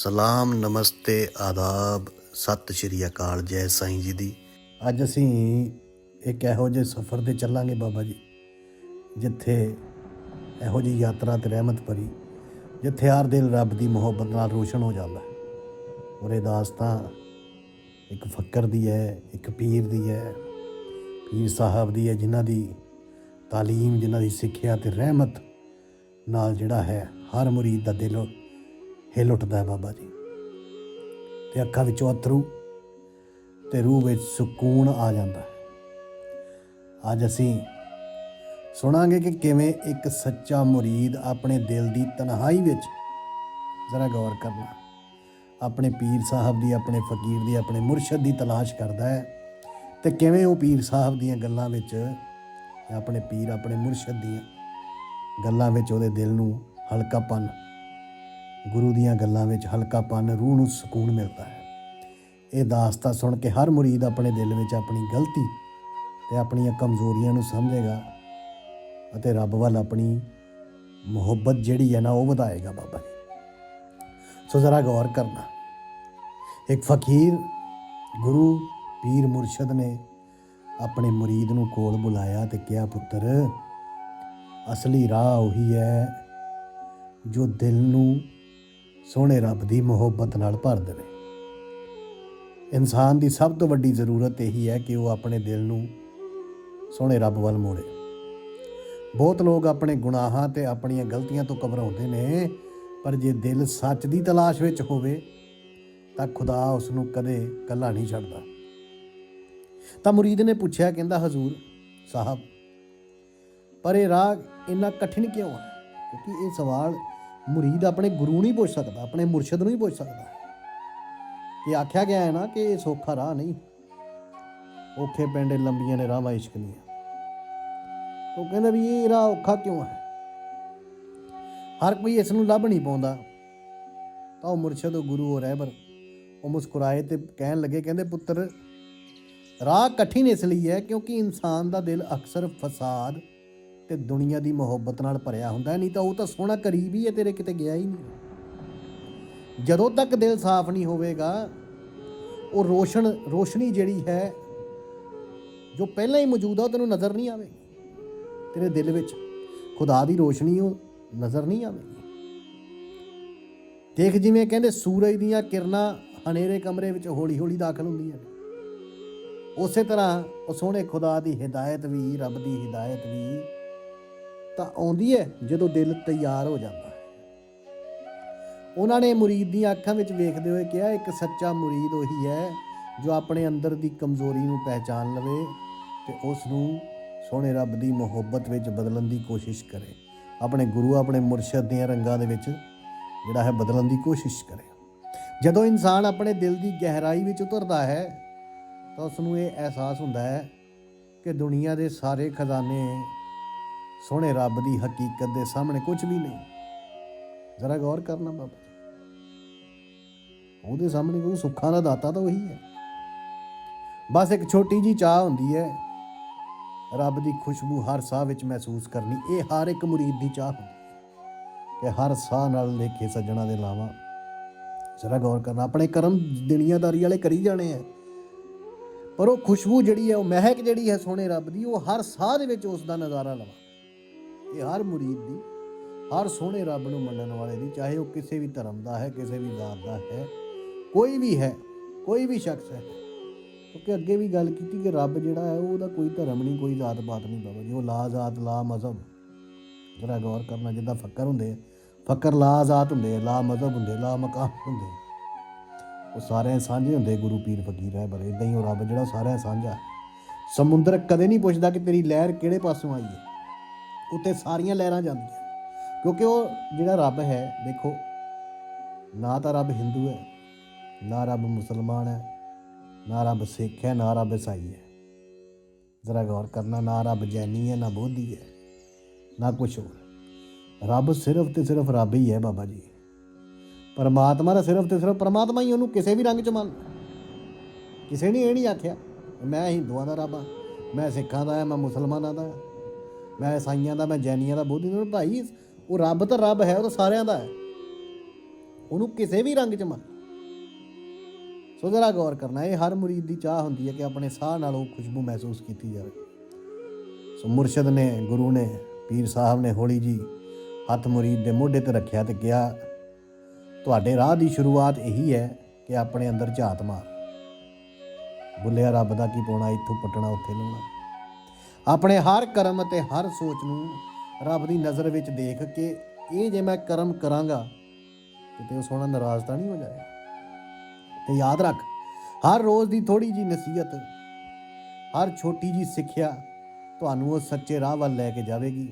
ਸਲਾਮ, ਨਮਸਤੇ, ਆਦਾਬ, ਸਤਿ ਸ਼੍ਰੀ ਅਕਾਲ, ਜੈ ਸਾਈਂ ਜੀ ਦੀ। ਅੱਜ ਅਸੀਂ ਇੱਕ ਇਹੋ ਜਿਹੇ ਸਫ਼ਰ ਤੇ ਚੱਲਾਂਗੇ ਬਾਬਾ ਜੀ, ਜਿੱਥੇ ਇਹੋ ਜਿਹੀ ਯਾਤਰਾ ਤੇ ਰਹਿਮਤ ਭਰੀ, ਜਿੱਥੇ ਹਰ ਦਿਲ ਰੱਬ ਦੀ ਮੁਹੱਬਤ ਨਾਲ ਰੋਸ਼ਨ ਹੋ ਜਾਂਦਾ ਹੈ। ਔਰ ਇਹ ਦਾਸਤਾਂ ਇੱਕ ਫੱਕਰ ਦੀ ਹੈ, ਇੱਕ ਪੀਰ ਦੀ ਹੈ, ਪੀਰ ਸਾਹਿਬ ਦੀ ਹੈ, ਜਿਨ੍ਹਾਂ ਦੀ ਤਾਲੀਮ, ਜਿਨ੍ਹਾਂ ਦੀ ਸਿੱਖਿਆ ਤੇ ਰਹਿਮਤ ਨਾਲ ਜਿਹੜਾ ਹੈ, ਹਰ ਮੁਰੀਦ ਦਾ ਦਿਲ ਹਿੱਲ ਉੱਠਦਾ ਹੈ ਬਾਬਾ ਜੀ। ਤੇ ਅੱਖਾਂ ਵਿੱਚੋਂ ਅਥਰੂ ਤੇ ਰੂਹ ਵਿੱਚ ਸਕੂਨ ਆ ਜਾਂਦਾ ਹੈ। ਅੱਜ ਅਸੀਂ ਸੁਣਾਂਗੇ ਕਿ ਕਿਵੇਂ ਇੱਕ ਸੱਚਾ ਮੁਰੀਦ ਆਪਣੇ ਦਿਲ ਦੀ ਤਨਹਾਈ ਵਿੱਚ ਜ਼ਰਾ ਗੌਰ ਕਰਨਾ। ਆਪਣੇ ਪੀਰ ਸਾਹਿਬ ਦੀ, ਆਪਣੇ ਫਕੀਰ ਦੀ, ਆਪਣੇ ਮੁਰਸ਼ਿਦ ਦੀ ਤਲਾਸ਼ ਕਰਦਾ ਹੈ ਤੇ ਕਿਵੇਂ ਉਹ ਪੀਰ ਸਾਹਿਬ ਦੀਆਂ ਗੱਲਾਂ ਵਿੱਚ ਆਪਣੇ ਪੀਰ, ਆਪਣੇ ਮੁਰਸ਼ਿਦ ਦੀਆਂ ਗੱਲਾਂ ਵਿੱਚ ਉਹਦੇ ਦਿਲ ਨੂੰ ਹਲਕਾਪਨ ਗੁਰੂ ਦੀਆਂ ਗੱਲਾਂ ਵਿੱਚ ਹਲਕਾਪਨ, ਰੂਹ ਨੂੰ ਸਕੂਨ ਮਿਲਦਾ ਹੈ। ਇਹ ਦਾਸਤਾ ਸੁਣ ਕੇ ਹਰ ਮੁਰੀਦ ਆਪਣੇ ਦਿਲ ਵਿੱਚ ਆਪਣੀ ਗਲਤੀ ਤੇ ਆਪਣੀਆਂ ਕਮਜ਼ੋਰੀਆਂ ਨੂੰ ਸਮਝੇਗਾ ਅਤੇ ਰੱਬ ਵੱਲ ਆਪਣੀ ਮੁਹੱਬਤ ਜਿਹੜੀ ਹੈ ਨਾ ਉਹ ਵਧਾਏਗਾ ਬਾਬਾ ਜੀ। ਸੋ ਜ਼ਰਾ ਗੌਰ ਕਰਨਾ। ਇੱਕ ਫਕੀਰ ਗੁਰੂ ਪੀਰ ਮੁਰਸ਼ਦ ਨੇ ਆਪਣੇ ਮੁਰੀਦ ਨੂੰ ਕੋਲ ਬੁਲਾਇਆ ਤੇ ਕਿਹਾ, ਪੁੱਤਰ, ਅਸਲੀ ਰਾਹ ਉਹੀ ਹੈ ਜੋ ਦਿਲ ਨੂੰ ਸੋਹਣੇ ਰੱਬ ਦੀ ਮੁਹੱਬਤ ਨਾਲ ਭਰ ਦੇਵੇ। ਇਨਸਾਨ ਦੀ ਸਭ ਤੋਂ ਵੱਡੀ ਜ਼ਰੂਰਤ ਇਹੀ ਹੈ ਕਿ ਉਹ ਆਪਣੇ ਦਿਲ ਨੂੰ ਸੋਹਣੇ ਰੱਬ ਵੱਲ ਮੋੜੇ। ਬਹੁਤ ਲੋਕ ਆਪਣੇ ਗੁਨਾਹਾਂ ਤੇ ਆਪਣੀਆਂ ਗਲਤੀਆਂ ਤੋਂ ਘਬਰਾਉਂਦੇ ਨੇ, ਪਰ ਜੇ ਦਿਲ ਸੱਚ ਦੀ ਤਲਾਸ਼ ਵਿੱਚ ਹੋਵੇ, ਤਾਂ ਖੁਦਾ ਉਸ ਨੂੰ ਕਦੇ ਇਕੱਲਾ ਨਹੀਂ ਛੱਡਦਾ। ਤਾਂ ਮੁਰੀਦ ਨੇ ਪੁੱਛਿਆ, ਕਹਿੰਦਾ, ਹਜ਼ੂਰ ਸਾਹਿਬ, ਪਰ ਇਹ ਰਾਹ ਇੰਨਾ ਕਠਿਨ ਕਿਉਂ ਹੈ? ਕਿਉਂਕਿ ਇਹ ਸਵਾਲ ਮੁਰੀਦ ਆਪਣੇ ਗੁਰੂ ਨਹੀਂ ਪੁੱਛ ਸਕਦਾ, ਆਪਣੇ ਮੁਰਸ਼ਿਦ ਨੂੰ ਹੀ ਪੁੱਛ ਸਕਦਾ। ਕਿ ਆਖਿਆ ਗਿਆ ਹੈ ਨਾ ਕਿ ਇਹ ਸੌਖਾ ਰਾਹ ਨਹੀਂ। ਔਖੇ ਪੈਂਡੇ ਲੰਬੀਆਂ ਨੇ ਰਾਹਾਂ ਇਸ਼ਕ ਦੀਆਂ। ਉਹ ਕਹਿੰਦਾ ਵੀ ਇਹ ਰਾਹ ਔਖਾ ਕਿਉਂ ਹੈ? ਹਰ ਕੋਈ ਇਸ ਨੂੰ ਲੱਭ ਨਹੀਂ ਪਾਉਂਦਾ। ਤਾਂ ਉਹ ਮੁਰਸ਼ਿਦ, ਉਹ ਗੁਰੂ, ਉਹ ਰਹਿਬਰ, ਉਹ ਮੁਸਕਰਾਏ ਤੇ ਕਹਿਣ ਲੱਗੇ, ਕਹਿੰਦੇ ਪੁੱਤਰ, ਰਾਹ ਕਠਿਨ ਇਸ ਲਈ ਹੈ ਕਿਉਂਕਿ ਇਨਸਾਨ ਦਾ ਦਿਲ ਅਕਸਰ ਫਸਾਦ ਤੇ ਦੁਨੀਆ ਦੀ ਮੁਹੱਬਤ ਨਾਲ ਭਰਿਆ ਹੁੰਦਾ, ਨਹੀਂ ਤਾਂ ਉਹ ਤਾਂ ਸੋਹਣਾ ਕਰੀਬ ਹੀ ਹੈ, ਤੇਰੇ ਕਿਤੇ ਗਿਆ ਹੀ ਨਹੀਂ। ਜਦੋਂ ਤੱਕ ਦਿਲ ਸਾਫ਼ ਨਹੀਂ ਹੋਵੇਗਾ, ਉਹ ਰੋਸ਼ਨ, ਰੋਸ਼ਨੀ ਜਿਹੜੀ ਹੈ, ਜੋ ਪਹਿਲਾਂ ਹੀ ਮੌਜੂਦ ਆ, ਉਹ ਤੈਨੂੰ ਨਜ਼ਰ ਨਹੀਂ ਆਵੇਗੀ। ਤੇਰੇ ਦਿਲ ਵਿੱਚ ਖੁਦਾ ਦੀ ਰੋਸ਼ਨੀ ਉਹ ਨਜ਼ਰ ਨਹੀਂ ਆਵੇਗੀ। ਦੇਖ ਜਿਵੇਂ ਕਹਿੰਦੇ ਸੂਰਜ ਦੀਆਂ ਕਿਰਨਾਂ ਹਨੇਰੇ ਕਮਰੇ ਵਿੱਚ ਹੌਲੀ-ਹੌਲੀ ਦਾਖਲ ਹੁੰਦੀਆਂ ਨੇ। ਉਸੇ ਤਰ੍ਹਾਂ ਉਹ ਸੋਹਣੇ ਖੁਦਾ ਦੀ ਹਿਦਾਇਤ ਵੀ, ਰੱਬ ਦੀ ਹਿਦਾਇਤ ਵੀ ਤਾਂ ਆਉਂਦੀ ਹੈ ਜਦੋਂ ਦਿਲ ਤਿਆਰ ਹੋ ਜਾਂਦਾ ਹੈ। ਉਹਨਾਂ ਨੇ ਮੁਰੀਦ ਦੀਆਂ ਅੱਖਾਂ ਵਿੱਚ ਵੇਖਦੇ ਹੋਏ ਕਿਹਾ, ਇੱਕ ਸੱਚਾ ਮੁਰੀਦ ਉਹੀ ਹੈ ਜੋ ਆਪਣੇ ਅੰਦਰ ਦੀ ਕਮਜ਼ੋਰੀ ਨੂੰ ਪਹਿਚਾਨ ਲਵੇ ਤੇ ਉਸ ਨੂੰ ਸੋਹਣੇ ਰੱਬ ਦੀ ਮੁਹੱਬਤ ਵਿੱਚ ਬਦਲਣ ਦੀ ਕੋਸ਼ਿਸ਼ ਕਰੇ। ਆਪਣੇ ਗੁਰੂ, ਆਪਣੇ ਮੁਰਸ਼ਿਦ ਦੀਆਂ ਰੰਗਾਂ ਦੇ ਵਿੱਚ ਜਿਹੜਾ ਹੈ ਬਦਲਣ ਦੀ ਕੋਸ਼ਿਸ਼ ਕਰੇ। ਜਦੋਂ ਇਨਸਾਨ ਆਪਣੇ ਦਿਲ ਦੀ ਗਹਿਰਾਈ ਵਿੱਚ ਉਤਰਦਾ ਹੈ, ਤਾਂ ਉਸ ਨੂੰ ਇਹ ਅਹਿਸਾਸ ਹੁੰਦਾ ਹੈ ਕਿ ਦੁਨੀਆ ਦੇ ਸਾਰੇ ਖਜ਼ਾਨੇ ਸੋਹਣੇ ਰੱਬ ਦੀ ਹਕੀਕਤ ਦੇ ਸਾਹਮਣੇ ਕੁਝ ਵੀ ਨਹੀਂ। ਜ਼ਰਾ ਗੌਰ ਕਰਨਾ ਬਾਬਾ ਉਹਦੇ ਸਾਹਮਣੇ ਕੋਈ ਸੁੱਖਾਂ ਦਾ ਦਾਤਾ ਤਾਂ ਉਹੀ ਹੈ। ਬਸ ਇੱਕ ਛੋਟੀ ਜੀ ਚਾਹ ਹੁੰਦੀ ਹੈ। ਰੱਬ ਦੀ ਖੁਸ਼ਬੂ ਹਰ ਸਾਹ ਵਿੱਚ ਮਹਿਸੂਸ ਕਰਨੀ, ਇਹ ਹਰ ਇੱਕ ਮੁਰੀਦ ਦੀ ਚਾਹ ਹੁੰਦੀ ਹੈ। ਕਿ ਹਰ ਸਾਹ ਨਾਲ ਲੇਖੇ ਸੱਜਣਾ ਦੇ ਲਾਵਾਂ। ਜ਼ਰਾ ਗੌਰ ਕਰਨਾ, ਆਪਣੇ ਕਰਮ ਦੁਨੀਆਦਾਰੀ ਵਾਲੇ ਕਰੀ ਜਾਣੇ ਆ। ਪਰ ਉਹ ਖੁਸ਼ਬੂ ਜਿਹੜੀ ਹੈ, ਉਹ ਮਹਿਕ ਜਿਹੜੀ ਹੈ ਸੋਹਣੇ ਰੱਬ ਦੀ, ਉਹ ਹਰ ਸਾਹ ਦੇ ਵਿੱਚ ਉਸ ਦਾ ਨਜ਼ਾਰਾ ਲਵਾ। ਇਹ ਹਰ ਮੁਰੀਦ ਦੀ, ਹਰ ਸੋਹਣੇ ਰੱਬ ਨੂੰ ਮੰਨਣ ਵਾਲੇ ਦੀ, ਚਾਹੇ ਉਹ ਕਿਸੇ ਵੀ ਧਰਮ ਦਾ ਹੈ, ਕਿਸੇ ਵੀ ਜ਼ਾਤ ਦਾ ਹੈ, ਕੋਈ ਵੀ ਹੈ, ਕੋਈ ਵੀ ਸ਼ਖਸ ਹੈ। ਕਿਉਂਕਿ ਅੱਗੇ ਵੀ ਗੱਲ ਕੀਤੀ ਕਿ ਰੱਬ ਜਿਹੜਾ ਹੈ, ਉਹਦਾ ਕੋਈ ਧਰਮ ਨਹੀਂ, ਕੋਈ ਜ਼ਾਤ ਪਾਤ ਨਹੀਂ ਬਾਬਾ ਜੀ। ਉਹ ਲਾ ਜ਼ਾਤ, ਲਾ ਮਜ਼ਹਬ। ਜਰਾ ਗੌਰ ਕਰਨਾ, ਜਿੱਦਾਂ ਫੱਕਰ ਹੁੰਦੇ ਆ। ਫੱਕਰ ਲਾ ਜ਼ਾਤ ਹੁੰਦੇ ਆ, ਲਾ ਮਜ਼ਹਬ ਹੁੰਦੇ ਲਾ ਮਕਾਮ ਹੁੰਦੇ ਉਹ ਸਾਰੇ ਸਾਂਝੇ ਹੁੰਦੇ ਗੁਰੂ ਪੀਰ ਫਕੀਰ ਹੈ ਪਰ ਇਦਾਂ ਹੀ ਉਹ ਰੱਬ ਜਿਹੜਾ ਸਾਰਿਆਂ ਸਾਂਝਾ ਸਮੁੰਦਰ ਕਦੇ ਨਹੀਂ ਪੁੱਛਦਾ ਕਿ ਤੇਰੀ ਲਹਿਰ ਕਿਹੜੇ ਪਾਸੋਂ ਆਈ ਹੈ। ਉੱਤੇ ਸਾਰੀਆਂ ਲਹਿਰਾਂ ਜਾਂਦੀਆਂ। ਕਿਉਂਕਿ ਉਹ ਜਿਹੜਾ ਰੱਬ ਹੈ, ਦੇਖੋ, ਨਾ ਤਾਂ ਰੱਬ ਹਿੰਦੂ ਹੈ, ਨਾ ਰੱਬ ਮੁਸਲਮਾਨ ਹੈ, ਨਾ ਰੱਬ ਸਿੱਖ ਹੈ, ਨਾ ਰੱਬ ਈਸਾਈ ਹੈ। ਜ਼ਰਾ ਗੌਰ ਕਰਨਾ, ਨਾ ਰੱਬ ਜੈਨੀ ਹੈ, ਨਾ ਬੋਧੀ ਹੈ, ਨਾ ਕੁਛ ਹੋਰ। ਰੱਬ ਸਿਰਫ ਤੇ ਸਿਰਫ ਰੱਬ ਹੀ ਹੈ ਬਾਬਾ ਜੀ। ਪਰਮਾਤਮਾ ਦਾ ਸਿਰਫ ਤੇ ਸਿਰਫ ਪਰਮਾਤਮਾ ਹੀ, ਉਹਨੂੰ ਕਿਸੇ ਵੀ ਰੰਗ ਚ ਮੰਨ ਕਿਸੇ ਨੇ ਇਹ ਨਹੀਂ ਆਖਿਆ, ਮੈਂ ਹਿੰਦੂਆਂ ਦਾ ਰੱਬ ਹਾਂ, ਮੈਂ ਸਿੱਖਾਂ ਦਾ ਹਾਂ, ਮੈਂ ਮੁਸਲਮਾਨਾਂ ਦਾ ਮੈਂ ਈਸਾਈਆਂ ਦਾ, ਮੈਂ ਜੈਨੀਆਂ ਦਾ, ਬੋਧੀ ਦਾ ਭਾਈ ਉਹ ਰੱਬ ਤਾਂ ਰੱਬ ਹੈ, ਉਹ ਤਾਂ ਸਾਰਿਆਂ ਦਾ ਹੈ। ਉਹਨੂੰ ਕਿਸੇ ਵੀ ਰੰਗ 'ਚ ਮੰਨ। ਸੋ ਜ਼ਰਾ ਗੌਰ ਕਰਨਾ, ਇਹ ਹਰ ਮੁਰੀਦ ਦੀ ਚਾਹ ਹੁੰਦੀ ਹੈ ਕਿ ਆਪਣੇ ਸਾਹ ਨਾਲ ਉਹ ਖੁਸ਼ਬੂ ਮਹਿਸੂਸ ਕੀਤੀ ਜਾਵੇ। ਸੋ ਮੁਰਸ਼ਦ ਨੇ, ਗੁਰੂ ਨੇ, ਪੀਰ ਸਾਹਿਬ ਨੇ, ਹੌਲੀ ਜੀ ਹੱਥ ਮੁਰੀਦ ਦੇ ਮੋਢੇ ਤੇ ਰੱਖਿਆ ਤੇ ਕਿਹਾ, ਤੁਹਾਡੇ ਰਾਹ ਦੀ ਸ਼ੁਰੂਆਤ ਇਹੀ ਹੈ ਕਿ ਆਪਣੇ ਅੰਦਰ ਝਾਤ ਮਾਰ। ਬੁੱਲਿਆ ਰੱਬ ਦਾ ਕੀ ਪਾਉਣਾ, ਇੱਥੋਂ ਪਟਣਾ, ਉੱਥੇ ਲਾਉਣਾ। ਆਪਣੇ ਹਰ ਕਰਮ ਅਤੇ ਹਰ ਸੋਚ ਨੂੰ ਰੱਬ ਦੀ ਨਜ਼ਰ ਵਿੱਚ ਦੇਖ ਕੇ ਇਹ ਜੇ ਮੈਂ ਕਰਮ ਕਰਾਂਗਾ, ਕਿਤੇ ਉਹ ਸੋਹਣਾ ਨਾਰਾਜ਼ ਤਾਂ ਨਹੀਂ ਹੋ ਜਾਏਗਾ? ਤੇ ਯਾਦ ਰੱਖ, ਹਰ ਰੋਜ਼ ਦੀ ਥੋੜੀ ਜੀ ਨਸੀਹਤ, ਹਰ ਛੋਟੀ ਜੀ ਸਿੱਖਿਆ ਤੁਹਾਨੂੰ ਉਹ ਸੱਚੇ ਰਾਹ ਵੱਲ ਲੈ ਕੇ ਜਾਵੇਗੀ,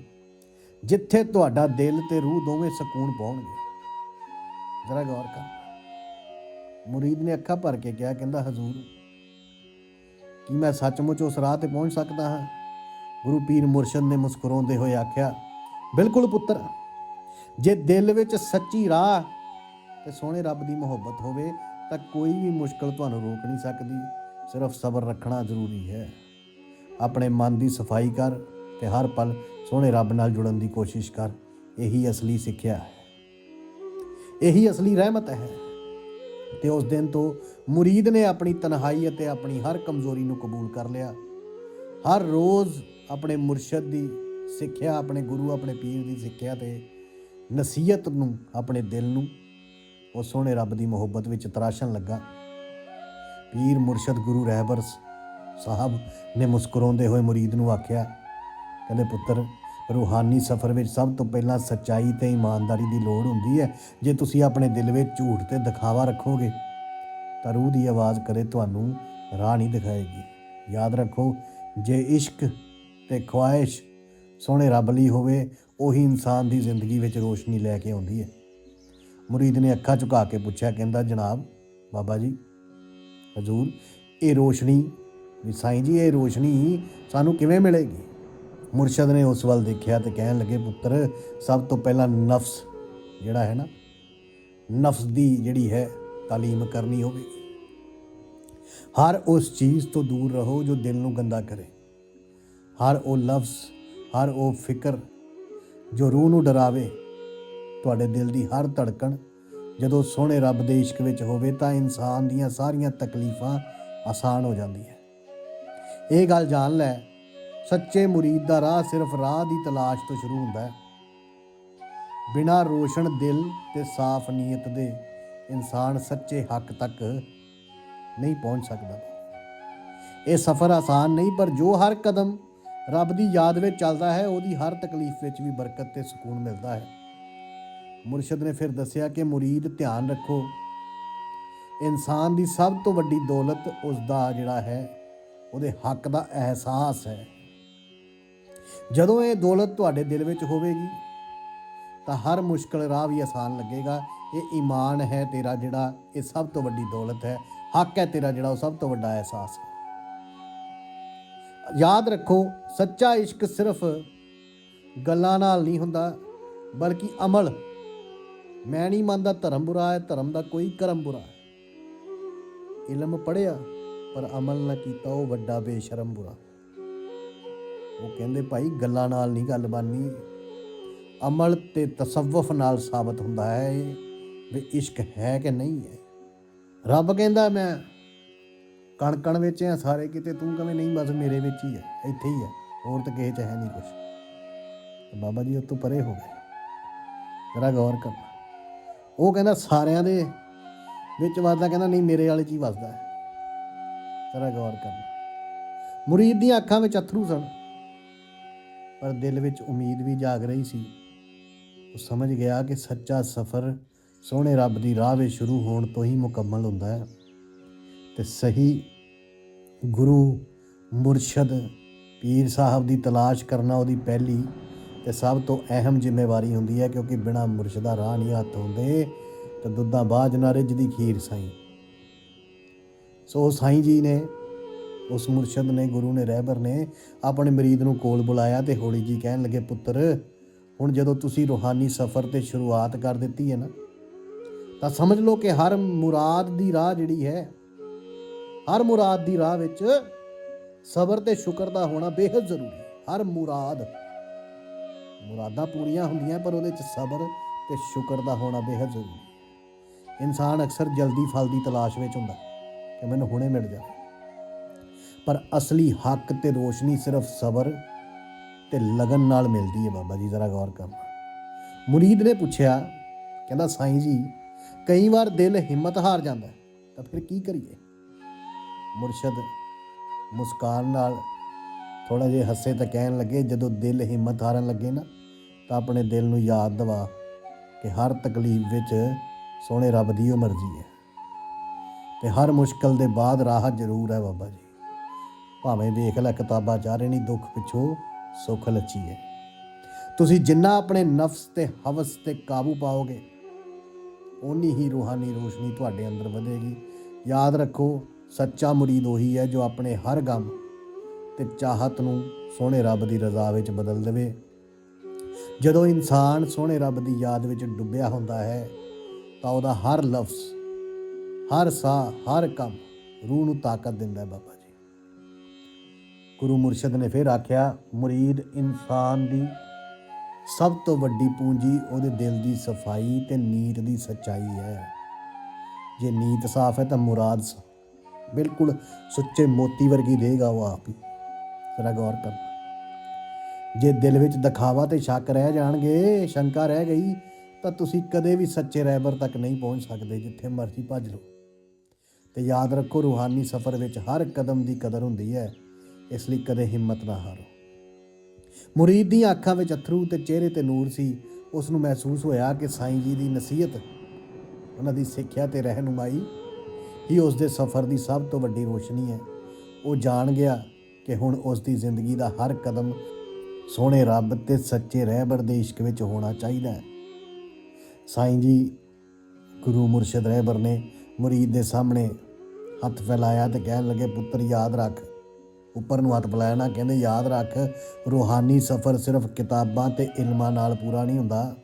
ਜਿੱਥੇ ਤੁਹਾਡਾ ਦਿਲ ਤੇ ਰੂਹ ਦੋਵੇਂ ਸਕੂਨ ਪਾਉਣਗੇ। ਜ਼ਰਾ ਗੌਰ ਕਰ। ਮੁਰੀਦ ਨੇ ਅੱਖਾਂ ਭਰ ਕੇ ਕਿਹਾ, ਕਹਿੰਦਾ, ਹਜ਼ੂਰ, ਕੀ ਮੈਂ ਸੱਚਮੁੱਚ ਉਸ ਰਾਹ ਤੇ ਪਹੁੰਚ ਸਕਦਾ ਹਾਂ? ਗੁਰੂ ਪੀਰ ਮੁਰਸ਼ਦ ਨੇ ਮੁਸਕਰਾਉਂਦੇ ਹੋਏ ਆਖਿਆ, ਬਿਲਕੁਲ ਪੁੱਤਰ, ਜੇ ਦਿਲ ਵਿੱਚ ਸੱਚੀ ਰਾਹ ਤੇ ਸੋਹਣੇ ਰੱਬ ਦੀ ਮੁਹੱਬਤ ਹੋਵੇ, ਤਾਂ ਕੋਈ ਵੀ ਮੁਸ਼ਕਲ ਤੁਹਾਨੂੰ ਰੋਕ ਨਹੀਂ ਸਕਦੀ। ਸਿਰਫ ਸਬਰ ਰੱਖਣਾ ਜ਼ਰੂਰੀ ਹੈ। ਆਪਣੇ ਮਨ ਦੀ ਸਫ਼ਾਈ ਕਰ ਤੇ ਹਰ ਪਲ ਸੋਹਣੇ ਰੱਬ ਨਾਲ ਜੁੜਨ ਦੀ ਕੋਸ਼ਿਸ਼ ਕਰ। ਇਹੀ ਅਸਲੀ ਸਿੱਖਿਆ ਹੈ। ਇਹੀ ਅਸਲੀ ਰਹਿਮਤ ਹੈ। ਤੇ ਉਸ ਦਿਨ ਤੋਂ ਮੁਰੀਦ ਨੇ ਆਪਣੀ ਤਨਹਾਈ ਅਤੇ ਆਪਣੀ ਹਰ ਕਮਜ਼ੋਰੀ ਨੂੰ ਕਬੂਲ ਕਰ ਲਿਆ। ਹਰ ਰੋਜ਼ ਆਪਣੇ ਮੁਰਸ਼ਦ ਦੀ ਸਿੱਖਿਆ, ਆਪਣੇ ਗੁਰੂ, ਆਪਣੇ ਪੀਰ ਦੀ ਸਿੱਖਿਆ ਤੇ ਨਸੀਹਤ ਨੂੰ, ਆਪਣੇ ਦਿਲ ਨੂੰ ਉਹ ਸੋਹਣੇ ਰੱਬ ਦੀ ਮੁਹੱਬਤ ਵਿੱਚ ਤਰਾਸ਼ਣ ਲੱਗਾ। ਪੀਰ ਮੁਰਸ਼ਦ ਗੁਰੂ ਰਹਿਬਰ ਸਾਹਿਬ ਨੇ ਮੁਸਕਰਾਉਂਦੇ ਹੋਏ ਮੁਰੀਦ ਨੂੰ ਆਖਿਆ, ਕਹਿੰਦੇ, ਪੁੱਤਰ, ਰੂਹਾਨੀ ਸਫ਼ਰ ਵਿੱਚ ਸਭ ਤੋਂ ਪਹਿਲਾਂ ਸੱਚਾਈ ਤੇ ਇਮਾਨਦਾਰੀ ਦੀ ਲੋੜ ਹੁੰਦੀ ਹੈ। ਜੇ ਤੁਸੀਂ ਆਪਣੇ ਦਿਲ ਵਿੱਚ ਝੂਠ ਤੇ ਦਿਖਾਵਾ ਰੱਖੋਗੇ, ਤਾਂ ਰੂਹ ਦੀ ਆਵਾਜ਼ ਕਰੇ ਤੁਹਾਨੂੰ ਰਾਹ ਨਹੀਂ ਦਿਖਾਏਗੀ। ਯਾਦ ਰੱਖੋ, ਜੇ ਇਸ਼ਕ ਤੇ ਖੁਆਇਸ਼ ਸੋਹਣੇ ਰੱਬ ਲਈ ਹੋਵੇ, ਉਹੀ ਇਨਸਾਨ ਦੀ ਜ਼ਿੰਦਗੀ ਵਿੱਚ ਰੋਸ਼ਨੀ ਲੈ ਕੇ ਆਉਂਦੀ ਹੈ। ਮੁਰੀਦ ਨੇ ਅੱਖਾਂ ਝੁਕਾ ਕੇ ਪੁੱਛਿਆ, ਕਹਿੰਦਾ, ਜਨਾਬ, ਬਾਬਾ ਜੀ, ਹਜ਼ੂਰ, ਇਹ ਰੋਸ਼ਨੀ, ਵੀ ਸਾਈਂ ਜੀ, ਇਹ ਰੋਸ਼ਨੀ ਸਾਨੂੰ ਕਿਵੇਂ ਮਿਲੇਗੀ? ਮੁਰਸ਼ਦ ਨੇ ਉਸ ਵੱਲ ਦੇਖਿਆ ਤੇ ਕਹਿਣ ਲੱਗੇ, ਪੁੱਤਰ, ਸਭ ਤੋਂ ਪਹਿਲਾਂ ਨਫਸ ਜਿਹੜਾ ਹੈ ਨਾ, ਨਫਸ ਦੀ ਜਿਹੜੀ ਹੈ, ਤਾਲੀਮ ਕਰਨੀ ਹੋਵੇਗੀ। ਹਰ ਉਸ ਚੀਜ਼ ਤੋਂ ਦੂਰ ਰਹੋ ਜੋ ਦਿਲ ਨੂੰ ਗੰਦਾ ਕਰੇ। ਹਰ ਉਹ ਲਫ਼ਜ਼, ਹਰ ਉਹ ਫਿਕਰ ਜੋ ਰੂਹ ਨੂੰ ਡਰਾਵੇ, ਤੁਹਾਡੇ ਦਿਲ ਦੀ ਹਰ ਧੜਕਣ ਜਦੋਂ ਸੋਹਣੇ ਰੱਬ ਦੇ ਇਸ਼ਕ ਵਿੱਚ ਹੋਵੇ ਤਾਂ ਇਨਸਾਨ ਦੀਆਂ ਸਾਰੀਆਂ ਤਕਲੀਫਾਂ ਆਸਾਨ ਹੋ ਜਾਂਦੀਆਂ। ਇਹ ਗੱਲ ਜਾਣ ਲੈ, ਸੱਚੇ ਮੁਰੀਦ ਦਾ ਰਾਹ ਸਿਰਫ ਰਾਹ ਦੀ ਤਲਾਸ਼ ਤੋਂ ਸ਼ੁਰੂ ਹੁੰਦਾ ਹੈ। ਬਿਨਾਂ ਰੋਸ਼ਨ ਦਿਲ ਤੇ ਸਾਫ਼ ਨੀਅਤ ਦੇ ਇਨਸਾਨ ਸੱਚੇ ਹੱਕ ਤੱਕ ਨਹੀਂ ਪਹੁੰਚ ਸਕਦਾ। ਇਹ ਸਫ਼ਰ ਆਸਾਨ ਨਹੀਂ, ਪਰ ਜੋ ਹਰ ਕਦਮ ਰੱਬ ਦੀ ਯਾਦ ਵਿੱਚ ਚੱਲਦਾ ਹੈ, ਉਹਦੀ ਹਰ ਤਕਲੀਫ ਵਿੱਚ ਵੀ ਬਰਕਤ ਤੇ ਸਕੂਨ ਮਿਲਦਾ ਹੈ। ਮੁਰਸ਼ਿਦ ਨੇ ਫਿਰ ਦੱਸਿਆ ਕਿ ਮੁਰੀਦ ਧਿਆਨ ਰੱਖੋ। ਇਨਸਾਨ ਦੀ ਸਭ ਤੋਂ ਵੱਡੀ ਦੌਲਤ ਉਸ ਦਾ ਜਿਹੜਾ ਹੈ, ਉਹਦੇ ਹੱਕ ਦਾ ਅਹਿਸਾਸ ਹੈ। ਜਦੋਂ ਇਹ ਦੌਲਤ ਤੁਹਾਡੇ ਦਿਲ ਵਿੱਚ ਹੋਵੇਗੀ, ਤਾਂ ਹਰ ਮੁਸ਼ਕਲ ਰਾਹ ਵੀ ਆਸਾਨ ਲੱਗੇਗਾ। ਇਹ ਈਮਾਨ ਹੈ ਤੇਰਾ ਜਿਹੜਾ, ਇਹ ਸਭ ਤੋਂ ਵੱਡੀ ਦੌਲਤ ਹੈ। ਹੱਕ ਹੈ ਤੇਰਾ ਜਿਹੜਾ, ਉਹ ਸਭ ਤੋਂ ਵੱਡਾ ਅਹਿਸਾਸ ਹੈ। ਯਾਦ ਰੱਖੋ, ਸੱਚਾ ਇਸ਼ਕ ਸਿਰਫ ਗੱਲਾਂ ਨਾਲ ਨਹੀਂ ਹੁੰਦਾ, ਬਲਕਿ ਅਮਲ। ਮੈਂ ਨਹੀਂ ਮੰਨਦਾ ਧਰਮ ਬੁਰਾ ਹੈ, ਧਰਮ ਦਾ ਕੋਈ ਕਰਮ ਬੁਰਾ ਹੈ। ਇਲਮ ਪੜਿਆ ਪਰ ਅਮਲ ਨਾ ਕੀਤਾ, ਉਹ ਵੱਡਾ ਬੇਸ਼ਰਮ ਬੁਰਾ। ਉਹ ਕਹਿੰਦੇ, ਭਾਈ, ਗੱਲਾਂ ਨਾਲ ਨਹੀਂ ਗੱਲ ਬਣਨੀ। ਅਮਲ ਤੇ ਤਸਵਫ ਨਾਲ ਸਾਬਤ ਹੁੰਦਾ ਹੈ ਇਹ, ਵੀ ਇਸ਼ਕ ਹੈ ਕਿ ਨਹੀਂ ਹੈ? ਰੱਬ ਕਹਿੰਦਾ, ਮੈਂ ਕਣ ਕਣ ਵਿੱਚ ਆ ਸਾਰੇ ਕਿਤੇ ਤੂੰ ਕਵੇਂ ਨਹੀਂ, ਬਸ ਮੇਰੇ ਵਿੱਚ ਹੀ ਹੈ ਇੱਥੇ ਹੀ ਹੈ ਹੋਰ ਤਾਂ ਕਿਸੇ ਚ ਹੈ ਨਹੀਂ ਕੁਝ ਬਾਬਾ ਜੀ ਉਹ ਤੋਂ ਪਰੇ ਹੋ ਗਏ। ਜਰਾ ਗੌਰ ਕਰਨਾ। ਉਹ ਕਹਿੰਦਾ ਸਾਰਿਆਂ ਦੇ ਵਿੱਚ ਵੱਸਦਾ ਕਹਿੰਦਾ ਨਹੀਂ, ਮੇਰੇ ਵਾਲੇ ਚ ਹੀ ਵੱਸਦਾ ਹੈ। ਜਰਾ ਗੌਰ ਕਰਨਾ। ਮੁਰੀਦ ਦੀਆਂ ਅੱਖਾਂ ਵਿੱਚ ਅਥਰੂ ਸਨ, ਪਰ ਦਿਲ ਵਿੱਚ ਉਮੀਦ ਵੀ ਜਾਗ ਰਹੀ ਸੀ। ਉਹ ਸਮਝ ਗਿਆ ਕਿ ਸੱਚਾ ਸਫ਼ਰ ਸੋਹਣੇ ਰੱਬ ਦੀ ਰਾਹ ਵਿੱਚ ਸ਼ੁਰੂ ਹੋਣ ਤੋਂ ਹੀ ਮੁਕੰਮਲ ਹੁੰਦਾ ਹੈ। ਤੇ ਸਹੀ ਗੁਰੂ ਮੁਰਸ਼ਦ ਪੀਰ ਸਾਹਿਬ ਦੀ ਤਲਾਸ਼ ਕਰਨਾ ਉਹਦੀ ਪਹਿਲੀ ਤੇ ਸਭ ਤੋਂ ਅਹਿਮ ਜ਼ਿੰਮੇਵਾਰੀ ਹੁੰਦੀ ਹੈ ਕਿਉਂਕਿ ਬਿਨਾ ਮੁਰਸ਼ਦਾ ਰਾਹ ਨਹੀਂ ਹੱਥ ਹੁੰਦੇ ਤੇ ਦੁੱਧਾਂ ਬਾਝ ਨਾ ਰਿੱਝ ਦੀ ਖੀਰ ਸਾਈਂ। ਸੋ ਸਾਈਂ ਜੀ ਨੇ, ਉਸ ਮੁਰਸ਼ਦ ਨੇ, ਗੁਰੂ ਨੇ, ਰਹਿਬਰ ਨੇ ਆਪਣੇ ਮਰੀਦ ਨੂੰ ਕੋਲ ਬੁਲਾਇਆ ਤੇ ਹੋਲੀ ਜੀ ਕਹਿਣ ਲੱਗੇ, ਪੁੱਤਰ, ਹੁਣ ਜਦੋਂ ਤੁਸੀਂ ਰੂਹਾਨੀ ਸਫ਼ਰ ਤੇ ਸ਼ੁਰੂਆਤ ਕਰ ਦਿੱਤੀ ਹੈ ਨਾ, ਤਾਂ ਸਮਝ ਲਓ ਕਿ ਹਰ ਮੁਰਾਦ ਦੀ ਰਾਹ ਜਿਹੜੀ ਹੈ ਹਰ ਮੁਰਾਦ ਦੀ ਰਾਹ ਵਿੱਚ ਸਬਰ ਤੇ ਸ਼ੁਕਰ ਦਾ ਹੋਣਾ ਬੇहद ਜ਼ਰੂਰੀ ਹਰ ਮੁਰਾਦ, ਮੁਰਾਦਾਂ ਪੂਰੀਆਂ ਹੁੰਦੀਆਂ ਪਰ ਉਹਦੇ ਵਿੱਚ ਸਬਰ ਤੇ ਸ਼ੁਕਰ ਦਾ ਹੋਣਾ ਬੇहद ਜ਼ਰੂਰੀ ਇਨਸਾਨ ਅਕਸਰ ਜਲਦੀ ਫਲ ਦੀ ਤਲਾਸ਼ ਵਿੱਚ ਹੁੰਦਾ ਕਿ ਮੈਨੂੰ ਹੁਣੇ ਮਿਲ ਜਾਵੇ। ਪਰ ਅਸਲੀ ਹੱਕ ਤੇ ਰੋਸ਼ਨੀ ਸਿਰਫ ਸਬਰ ਤੇ ਲਗਨ ਨਾਲ ਮਿਲਦੀ ਹੈ ਬਾਬਾ ਜੀ, ਜ਼ਰਾ ਗੌਰ ਕਰਨਾ। ਮੁਰੀਦ ਨੇ ਪੁੱਛਿਆ, ਕਹਿੰਦਾ, ਸਾਈਂ ਜੀ, ਕਈ ਵਾਰ ਦਿਲ ਹਿੰਮਤ ਹਾਰ ਜਾਂਦਾ ਤਾਂ ਫਿਰ ਕੀ ਕਰੀਏ? ਮੁਰਸ਼ਦ ਮੁਸਕਾਨ ਨਾਲ ਥੋੜਾ ਜਿਹਾ ਹੱਸੇ ਤਾਂ ਕਹਿਣ ਲੱਗੇ, ਜਦੋਂ ਦਿਲ ਹਿੰਮਤ ਹਾਰਨ ਲੱਗੇ ਨਾ, ਤਾਂ ਆਪਣੇ ਦਿਲ ਨੂੰ ਯਾਦ ਦਿਵਾ ਕਿ ਹਰ ਤਕਲੀਫ ਵਿੱਚ ਸੋਹਣੇ ਰੱਬ ਦੀ ਉਹ ਮਰਜ਼ੀ ਹੈ। ਤੇ ਹਰ ਮੁਸ਼ਕਲ ਦੇ ਬਾਅਦ ਰਾਹਤ ਜ਼ਰੂਰ ਹੈ ਬਾਬਾ ਜੀ। ਭਾਵੇਂ ਵੇਖ ਲੈ ਕਿਤਾਬਾਂ ਚਾਹ ਰਹੇ ਨਹੀਂ ਦੁੱਖ ਪਿੱਛੋਂ ਸੁੱਖ ਲੱਚੀ ਹੈ। ਤੁਸੀਂ ਜਿੰਨਾ ਆਪਣੇ ਨਫਸ ਤੇ ਹਵਸ ਤੇ ਕਾਬੂ ਪਾਓਗੇ, ਓਨੀ ਹੀ ਰੂਹਾਨੀ ਰੋਸ਼ਨੀ ਤੁਹਾਡੇ ਅੰਦਰ ਵਧੇਗੀ। ਯਾਦ ਰੱਖੋ ਸੱਚਾ ਮੁਰੀਦ ਉਹੀ ਹੈ ਜੋ ਆਪਣੇ ਹਰ ਗਮ ਤੇ ਚਾਹਤ ਨੂੰ ਸੋਹਣੇ ਰੱਬ ਦੀ ਰਜ਼ਾ ਵਿੱਚ ਬਦਲ ਦੇਵੇ। ਜਦੋਂ ਇਨਸਾਨ ਸੋਹਣੇ ਰੱਬ ਦੀ ਯਾਦ ਵਿੱਚ ਡੁੱਬਿਆ ਹੁੰਦਾ ਹੈ, ਤਾਂ ਉਹਦਾ ਹਰ ਲਫ਼ਜ਼, ਹਰ ਸਾਹ, ਹਰ ਕੰਮ ਰੂਹ ਨੂੰ ਤਾਕਤ ਦਿੰਦਾ ਹੈ ਬਾਬਾ ਜੀ। ਗੁਰੂ ਮੁਰਸ਼ਦ ਨੇ ਫਿਰ ਆਖਿਆ, ਮੁਰੀਦ ਇਨਸਾਨ ਦੀ ਸਭ ਤੋਂ ਵੱਡੀ ਪੂੰਜੀ ਉਹਦੇ ਦਿਲ ਦੀ ਸਫ਼ਾਈ ਤੇ ਨੀਤ ਦੀ ਸੱਚਾਈ ਹੈ। ਜੇ ਨੀਤ ਸਾਫ਼ ਹੈ ਤਾਂ ਮੁਰਾਦ ਸਾਫ਼ ਬਿਲਕੁਲ ਸੁੱਚੇ ਮੋਤੀ ਵਰਗੀ ਦੇਗਾ ਉਹ ਆਪ ਹੀ। ਜ਼ਰਾ ਗੌਰ ਕਰ। ਜੇ ਦਿਲ ਵਿੱਚ ਦਿਖਾਵਾ ਤੇ ਸ਼ੱਕ ਰਹਿ ਜਾਣਗੇ, ਸ਼ੰਕਾ ਰਹਿ ਗਈ, ਤਾਂ ਤੁਸੀਂ ਕਦੇ ਵੀ ਸੱਚੇ ਰਹਿਬਰ ਤੱਕ ਨਹੀਂ ਪਹੁੰਚ ਸਕਦੇ, ਜਿੱਥੇ ਮਰਜ਼ੀ ਭੱਜ ਲਓ। ਤੇ ਯਾਦ ਰੱਖੋ, ਰੂਹਾਨੀ ਸਫ਼ਰ ਵਿੱਚ ਹਰ ਕਦਮ ਦੀ ਕਦਰ ਹੁੰਦੀ ਹੈ, ਇਸ ਲਈ ਕਦੇ ਹਿੰਮਤ ਨਾ ਹਾਰੋ। ਮੁਰੀਦ ਦੀਆਂ ਅੱਖਾਂ ਵਿੱਚ ਅਥਰੂ ਤੇ ਚਿਹਰੇ ਤੇ ਨੂਰ ਸੀ। ਉਸ ਨੂੰ ਮਹਿਸੂਸ ਹੋਇਆ ਕਿ ਸਾਈਂ ਜੀ ਦੀ ਨਸੀਹਤ, ਉਹਨਾਂ ਦੀ ਸਿੱਖਿਆ ਤੇ ਰਹਿਨੁਮਾਈ ਹੀ ਉਸ ਦੇ ਸਫ਼ਰ ਦੀ ਸਭ ਤੋਂ ਵੱਡੀ ਰੋਸ਼ਨੀ ਹੈ। ਉਹ ਜਾਣ ਗਿਆ ਕਿ ਹੁਣ ਉਸ ਦੀ ਜ਼ਿੰਦਗੀ ਦਾ ਹਰ ਕਦਮ ਸੋਹਣੇ ਰੱਬ ਤੇ ਸੱਚੇ ਰਹਿਬਰ ਦੇ ਇਸ਼ਕ ਵਿੱਚ ਹੋਣਾ ਚਾਹੀਦਾ ਹੈ। ਸਾਈਂ ਜੀ, ਗੁਰੂ ਮੁਰਸ਼ਿਦ ਰਹਿਬਰ ਨੇ ਮੁਰੀਦ ਦੇ ਸਾਹਮਣੇ ਹੱਥ ਫੈਲਾਇਆ ਤੇ ਕਹਿਣ ਲੱਗੇ, ਪੁੱਤਰ, ਯਾਦ ਰੱਖ। ਉੱਪਰ ਨੂੰ ਹੱਥ ਫੈਲਾਇਆ ਨਾ, ਕਹਿੰਦੇ, ਯਾਦ ਰੱਖ, ਰੂਹਾਨੀ ਸਫ਼ਰ ਸਿਰਫ ਕਿਤਾਬਾਂ ਤੇ ਇਲਮਾਂ ਨਾਲ ਪੂਰਾ ਨਹੀਂ ਹੁੰਦਾ।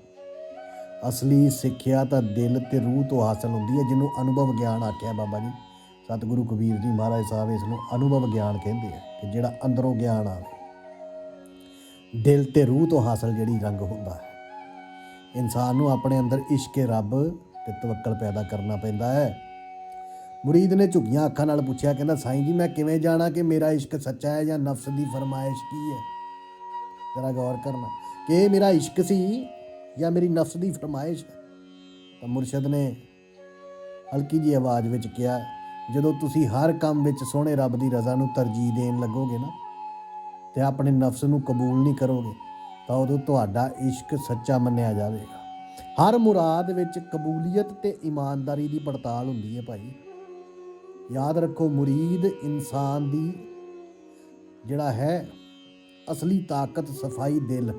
ਅਸਲੀ ਸਿੱਖਿਆ ਤਾਂ ਦਿਲ ਤੇ ਰੂਹ ਤੋਂ ਹਾਸਲ ਹੁੰਦੀ ਹੈ, ਜਿਹਨੂੰ ਅਨੁਭਵ ਗਿਆਨ ਆਖਿਆ ਬਾਬਾ ਜੀ। ਸਤਿਗੁਰੂ ਕਬੀਰ ਜੀ ਮਹਾਰਾਜ ਸਾਹਿਬ ਇਸ ਨੂੰ ਅਨੁਭਵ ਗਿਆਨ ਕਹਿੰਦੇ ਆ ਕਿ ਜਿਹੜਾ ਅੰਦਰੋਂ ਗਿਆਨ ਆਵੇ, ਦਿਲ ਤੇ ਰੂਹ ਤੋਂ ਹਾਸਲ ਜਿਹੜੀ ਰੰਗ ਹੁੰਦਾ ਹੈ। ਇਨਸਾਨ ਨੂੰ ਆਪਣੇ ਅੰਦਰ ਇਸ਼ਕ ਰੱਬ ਤੇ ਤਵੱਕਲ ਪੈਦਾ ਕਰਨਾ ਪੈਂਦਾ ਹੈ। ਮੁਰੀਦ ਨੇ ਝੁਕੀਆਂ ਅੱਖਾਂ ਨਾਲ ਪੁੱਛਿਆ, ਕਹਿੰਦਾ, ਸਾਈਂ ਜੀ, ਮੈਂ ਕਿਵੇਂ ਜਾਣਾ ਕਿ ਮੇਰਾ ਇਸ਼ਕ ਸੱਚਾ ਹੈ ਜਾਂ ਨਫਸ ਦੀ ਫਰਮਾਇਸ਼ ਕੀ ਹੈ? ਜ਼ਰਾ ਗੌਰ ਕਰਨਾ, ਕਿ ਇਹ ਮੇਰਾ ਇਸ਼ਕ ਸੀ ਜਾਂ ਮੇਰੀ ਨਫਸ ਦੀ ਫਰਮਾਇਸ਼ ਹੈ? ਤਾਂ ਮੁਰਸ਼ਦ ਨੇ ਹਲਕੀ ਜੀ ਆਵਾਜ਼ ਵਿੱਚ ਕਿਹਾ, ਜਦੋਂ ਤੁਸੀਂ ਹਰ ਕੰਮ ਵਿੱਚ ਸੋਹਣੇ ਰੱਬ ਦੀ ਰਜ਼ਾ ਨੂੰ ਤਰਜੀਹ ਦੇਣ ਲੱਗੋਗੇ ਨਾ, ਤੇ ਆਪਣੇ ਨਫਸ ਨੂੰ ਕਬੂਲ ਨਹੀਂ ਕਰੋਗੇ, ਤਾਂ ਉਦੋਂ ਤੁਹਾਡਾ ਇਸ਼ਕ ਸੱਚਾ ਮੰਨਿਆ ਜਾਵੇਗਾ। ਹਰ ਮੁਰਾਦ ਵਿੱਚ ਕਬੂਲੀਅਤ ਤੇ ਇਮਾਨਦਾਰੀ ਦੀ ਪੜਤਾਲ ਹੁੰਦੀ ਹੈ ਭਾਈ। ਯਾਦ ਰੱਖੋ, ਮੁਰੀਦ ਇਨਸਾਨ ਦੀ ਜਿਹੜਾ ਹੈ, ਅਸਲੀ ਤਾਕਤ, ਸਫ਼ਾਈ ਦਿਲ।